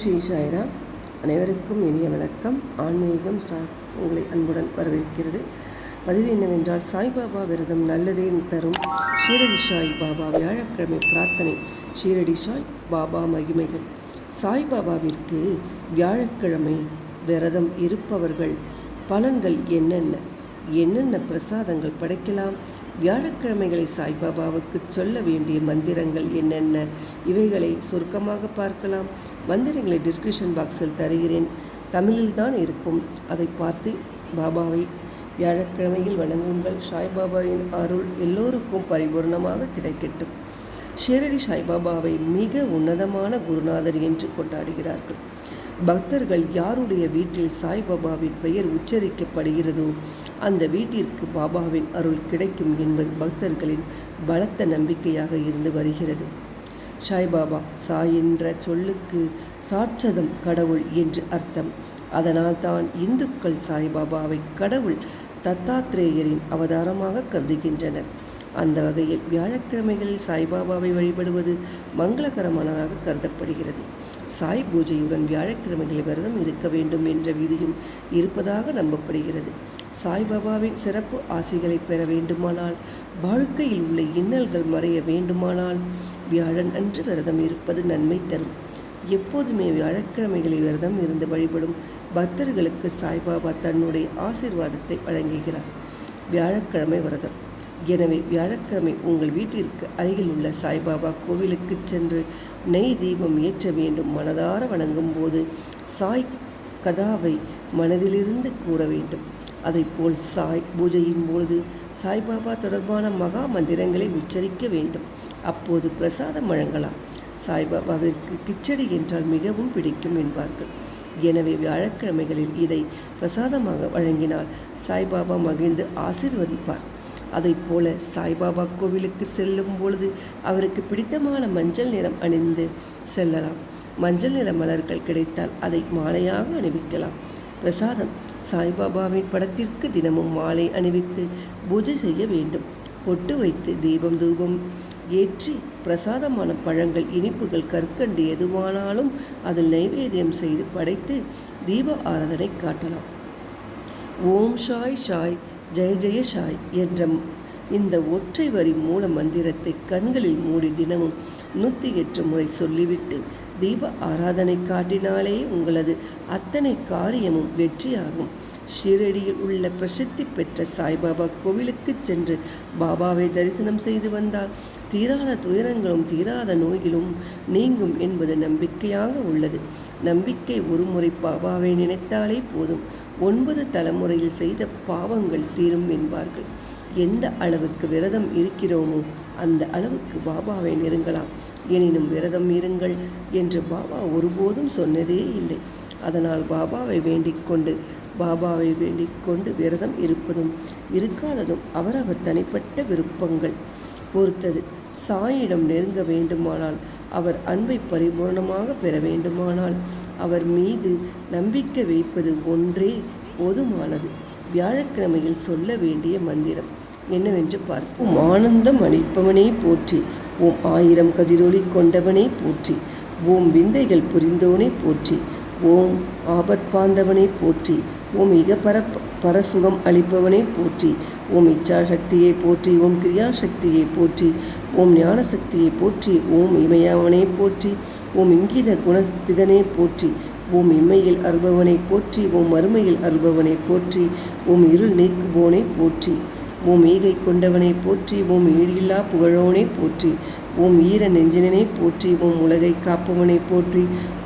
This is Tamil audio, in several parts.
ஸ்ரீ சாய்ரா அனைவருக்கும் இனிய வணக்கம். ஆன்மீகம் ஸ்டார்ஸ் உங்களை அன்புடன் வரவேற்கிறது. பதிவு என்னவென்றால் சாய்பாபா விரதம் நல்லதே தரும் ஷீரடி சாய் பாபா வியாழக்கிழமை பிரார்த்தனை. ஷீரடி சாய் பாபா மகிமைகள். சாய்பாபாவிற்கு வியாழக்கிழமை விரதம் இருப்பவர்கள் பலன்கள் என்னென்ன? என்னென்ன பிரசாதங்கள் படைக்கலாம்? வியாழக்கிழமைகளை சாய்பாபாவுக்கு சொல்ல வேண்டிய மந்திரங்கள் என்னென்ன? இவைகளை சுருக்கமாக பார்க்கலாம். மந்திரங்களை டிஸ்கிரிப்ஷன் பாக்ஸில் தருகிறேன். தமிழில் தான் இருக்கும். அதை பார்த்து பாபாவை வியாழக்கிழமையில் வணங்குங்கள். சாய்பாபாவின் அருள் எல்லோருக்கும் பரிபூர்ணமாக கிடைக்கட்டும். ஷிரடி சாய்பாபாவை மிக உன்னதமான குருநாதர் என்று கொண்டாடுகிறார்கள். பக்தர்கள் யாருடைய வீட்டில் சாய்பாபாவின் பெயர் உச்சரிக்கப்படுகிறதோ அந்த வீட்டிற்கு பாபாவின் அருள் கிடைக்கும் என்பது பக்தர்களின் பலத்த நம்பிக்கையாக இருந்து வருகிறது. சாய்பாபா சாய் என்ற சொல்லுக்கு சாட்சதம் கடவுள் என்று அர்த்தம். அதனால் தான் இந்துக்கள் சாய்பாபாவை கடவுள் தத்தாத்ரேயரின் அவதாரமாக கருதுகின்றனர். அந்த வகையில் வியாழக்கிழமைகளில் சாய்பாபாவை வழிபடுவது மங்களகரமானதாக கருதப்படுகிறது. சாய் பூஜையுடன் வியாழக்கிழமைகளில் விரதம் இருக்க வேண்டும் என்ற விதியும் இருப்பதாக நம்பப்படுகிறது. சாய்பாபாவின் சிறப்பு ஆசைகளை பெற வேண்டுமானால் வாழ்க்கையில் உள்ள இன்னல்கள் மறைய வேண்டுமானால் வியாழன் அன்று விரதம் இருப்பது நன்மை தரும். எப்போதுமே வியாழக்கிழமைகளில் விரதம் இருந்து வழிபடும் பக்தர்களுக்கு சாய்பாபா தன்னுடைய ஆசீர்வாதத்தை வழங்குகிறார். வியாழக்கிழமை விரதம். எனவே வியாழக்கிழமை உங்கள் வீட்டிற்கு அருகில் உள்ள சாய்பாபா கோவிலுக்கு சென்று நெய் தீபம் ஏற்ற வேண்டும். மனதார வணங்கும் போது சாய் கதாவை மனதிலிருந்து கூற வேண்டும். அதைப்போல் சாய் பூஜையின் பொழுது சாய்பாபா தொடர்பான மகா மந்திரங்களை உச்சரிக்க வேண்டும். அப்போது பிரசாதம் வழங்கலாம். சாய்பாபாவிற்கு கிச்சடி என்றால் மிகவும் பிடிக்கும் என்பார்கள். எனவே வியாழக்கிழமைகளில் இதை பிரசாதமாக வழங்கினால் சாய்பாபா மகிழ்ந்து ஆசிர்வதிப்பார். அதை போல சாய்பாபா கோவிலுக்கு செல்லும் பொழுது அவருக்கு பிடித்தமான மஞ்சள் நிறம் அணிந்து செல்லலாம். மஞ்சள் நிற மலர்கள் கிடைத்தால் அதை மாலையாக அணிவிக்கலாம். பிரசாதம் சாய்பாபாவின் படத்திற்கு தினமும் மாலை அணிவித்து பூஜை செய்ய வேண்டும். பொட்டு வைத்து தீபம் தூபம் ஏற்றி பிரசாதமான பழங்கள் இனிப்புகள் கற்கண்டு எதுவானாலும் அதில் நைவேத்தியம் செய்து படைத்து தீப ஆராதனை காட்டலாம். ஓம் ஷாய் ஷாய் ஜெய ஜெயஷாய் என்ற இந்த ஒற்றை வரி மூல மந்திரத்தை கண்களில் மூடி தினமும் நூற்றி எட்டு முறை சொல்லிவிட்டு தீப ஆராதனை காட்டினாலே உங்களது அத்தனை காரியமும் வெற்றியாகும். ஷீரடியில் உள்ள பிரசித்தி பெற்ற சாய்பாபா கோவிலுக்கு சென்று பாபாவை தரிசனம் செய்து வந்தால் தீராத துயரங்களும் தீராத நோய்களும் நீங்கும் என்பது நம்பிக்கையாக உள்ளது. நம்பிக்கை ஒரு முறை பாபாவை நினைத்தாலே போதும். ஒன்பது தலைமுறையில் செய்த பாவங்கள் தீரும் என்பார்கள். எந்த அளவுக்கு விரதம் இருக்கிறோமோ அந்த அளவுக்கு பாபாவை நெருங்கலாம். எனினும் விரதம் இருங்கள் என்று பாபா ஒருபோதும் சொன்னதே இல்லை. அதனால் பாபாவை வேண்டிக் கொண்டு பாபாவை வேண்டிக் கொண்டு விரதம் இருப்பதும் இருக்காததும் அவரவர் தனிப்பட்ட விருப்பங்கள். பொறுத்தது சாயிடம் நெருங்க வேண்டுமானால் அவர் அன்பை பரிபூர்ணமாக பெற வேண்டுமானால் அவர் மீது நம்பிக்கை வைப்பது ஒன்றே போதுமானது. வியாழக்கிழமையில் சொல்ல வேண்டிய மந்திரம் என்னவென்று பார்ப்போம். ஆனந்தம் அளிப்பவனே போற்றி ஓம் ஆயிரம் கதிரொளி கொண்டவனே போற்றி ஓம் விந்தைகள் புரிந்தோனே போற்றி ஓம் ஆபத்பாந்தவனை போற்றி ஓம் இகப்பர பர பரசுகம் அளிப்பவனே போற்றி ஓம் இச்சாசக்தியை போற்றி ஓம் கிரியாசக்தியை போற்றி ஓம் ஞானசக்தியை போற்றி ஓம் இமயவனே போற்றி ஓம் இங்கித குணத்திதனே போற்றி ஓம் இம்மையில் அருபவனை போற்றி ஓம் மறுமையில் அருபவனை போற்றி ஓம் இருள் நீக்குபோனை போற்றி ஓம் ஈகை கொண்டவனை போற்றி ஓம் ஈடில்லா புகழோனை போற்றி ஓம் ஈர நெஞ்சினனை போற்றி ஓம் உலகை காப்பவனை போற்றி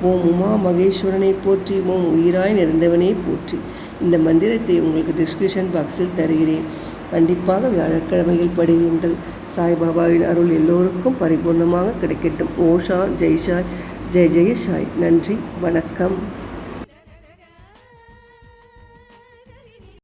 ஓம் உமா மகேஸ்வரனை போற்றி ஓம் உயிராய் நிறைந்தவனே போற்றி. இந்த மந்திரத்தை உங்களுக்கு டிஸ்கிரிப்ஷன் பாக்ஸில் தருகிறேன். கண்டிப்பாக வியாழக்கிழமையில் படியுங்கள். சாய்பாபாவின் அருள் எல்லோருக்கும் பரிபூர்ணமாக கிடைக்கட்டும். ஓஷா ஜெய்ஷாய் ஜெய் ஜெய் சாய் நன்றி வணக்கம்.